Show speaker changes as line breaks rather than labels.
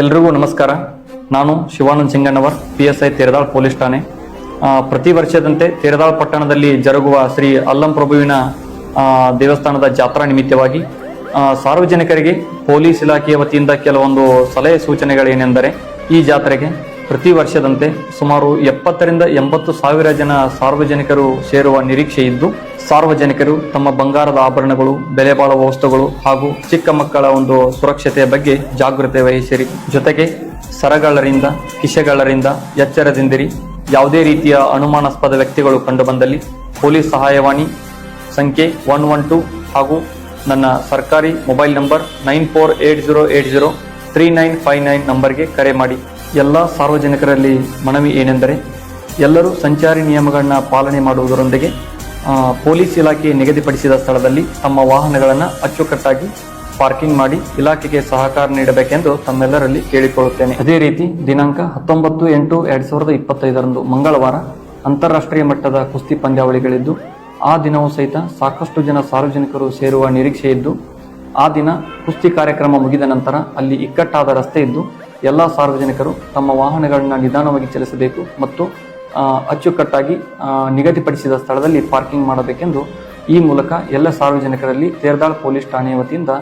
ಎಲ್ರಿಗೂ ನಮಸ್ಕಾರ. ನಾನು Shivanand Singannavar P S I Teradal police ಠಾಣೆ. ಪ್ರತಿ ವರ್ಷದಂತೆ ತೇರದಾಳ್ ಪಟ್ಟಣದಲ್ಲಿ ಜರುಗುವ ಶ್ರೀ ಅಲ್ಲಂ ಪ್ರಭುವಿನ ದೇವಸ್ಥಾನದ ಜಾತ್ರಾ ನಿಮಿತ್ತವಾಗಿ ಸಾರ್ವಜನಿಕರಿಗೆ ಪೊಲೀಸ್ ಇಲಾಖೆಯ ವತಿಯಿಂದ ಕೆಲವೊಂದು ಸಲಹೆ ಸೂಚನೆಗಳೇನೆಂದರೆ ಈ ಜಾತ್ರೆಗೆ ಪ್ರತಿ ವರ್ಷದಂತೆ ಸುಮಾರು ಎಪ್ಪತ್ತರಿಂದ ಎಂಬತ್ತು ಸಾವಿರ ಜನ ಸಾರ್ವಜನಿಕರು ಸೇರುವ ನಿರೀಕ್ಷೆ ಇದ್ದು, ಸಾರ್ವಜನಿಕರು ತಮ್ಮ ಬಂಗಾರದ ಆಭರಣಗಳು, ಬೆಲೆ ಬಾಳುವ ವಸ್ತುಗಳು ಹಾಗೂ ಚಿಕ್ಕ ಮಕ್ಕಳ ಒಂದು ಸುರಕ್ಷತೆಯ ಬಗ್ಗೆ ಜಾಗೃತಿ ವಹಿಸಿರಿ. ಜೊತೆಗೆ ಸರಗಳರಿಂದ ಕಿಶೆಗಳರಿಂದ ಎಚ್ಚರದಿಂದಿರಿ. ಯಾವುದೇ ರೀತಿಯ ಅನುಮಾನಾಸ್ಪದ ವ್ಯಕ್ತಿಗಳು ಕಂಡುಬಂದಲ್ಲಿ ಪೊಲೀಸ್ ಸಹಾಯವಾಣಿ ಸಂಖ್ಯೆ ಒನ್ ಒನ್ ಟು ಹಾಗೂ ನನ್ನ ಸರ್ಕಾರಿ mobile number nine four eight zero eight zero three nine five nine ನಂಬರ್ಗೆ ಕರೆ ಮಾಡಿ. ಎಲ್ಲ ಸಾರ್ವಜನಿಕರಲ್ಲಿ ಮನವಿ ಏನೆಂದರೆ ಎಲ್ಲರೂ ಸಂಚಾರಿ ನಿಯಮಗಳನ್ನು ಪಾಲನೆ ಮಾಡುವುದರೊಂದಿಗೆ ಪೊಲೀಸ್ ಇಲಾಖೆ ನಿಗದಿಪಡಿಸಿದ ಸ್ಥಳದಲ್ಲಿ ತಮ್ಮ ವಾಹನಗಳನ್ನು ಅಚ್ಚುಕಟ್ಟಾಗಿ ಪಾರ್ಕಿಂಗ್ ಮಾಡಿ ಇಲಾಖೆಗೆ ಸಹಕಾರ ನೀಡಬೇಕೆಂದು ತಮ್ಮೆಲ್ಲರಲ್ಲಿ ಕೇಳಿಕೊಳ್ಳುತ್ತೇನೆ. ಅದೇ ರೀತಿ ದಿನಾಂಕ ಹತ್ತೊಂಬತ್ತು ಎಂಟು ಎರಡು ಸಾವಿರದ ಇಪ್ಪತ್ತೈದರಂದು ಮಂಗಳವಾರ ಅಂತಾರಾಷ್ಟ್ರೀಯ ಮಟ್ಟದ ಕುಸ್ತಿ ಪಂದ್ಯಾವಳಿಗಳಿದ್ದು, ಆ ದಿನವೂ ಸಹಿತ ಸಾಕಷ್ಟು ಜನ ಸಾರ್ವಜನಿಕರು ಸೇರುವ ನಿರೀಕ್ಷೆ ಇದ್ದು ಆ ದಿನ ಕುಸ್ತಿ ಕಾರ್ಯಕ್ರಮ ಮುಗಿದ ನಂತರ ಅಲ್ಲಿ ಇಕ್ಕಟ್ಟಾದ ರಸ್ತೆ ಇದ್ದು ಎಲ್ಲ ಸಾರ್ವಜನಿಕರು ತಮ್ಮ ವಾಹನಗಳನ್ನು ನಿಧಾನವಾಗಿ ಚಲಿಸಬೇಕು ಮತ್ತು ಅಚ್ಚುಕಟ್ಟಾಗಿ ನಿಗದಿಪಡಿಸಿದ ಸ್ಥಳದಲ್ಲಿ ಪಾರ್ಕಿಂಗ್ ಮಾಡಬೇಕೆಂದು ಈ ಮೂಲಕ ಎಲ್ಲ ಸಾರ್ವಜನಿಕರಲ್ಲಿ ತೇರ್ದಾಳ್ ಪೊಲೀಸ್ ಠಾಣೆಯ ವತಿಯಿಂದ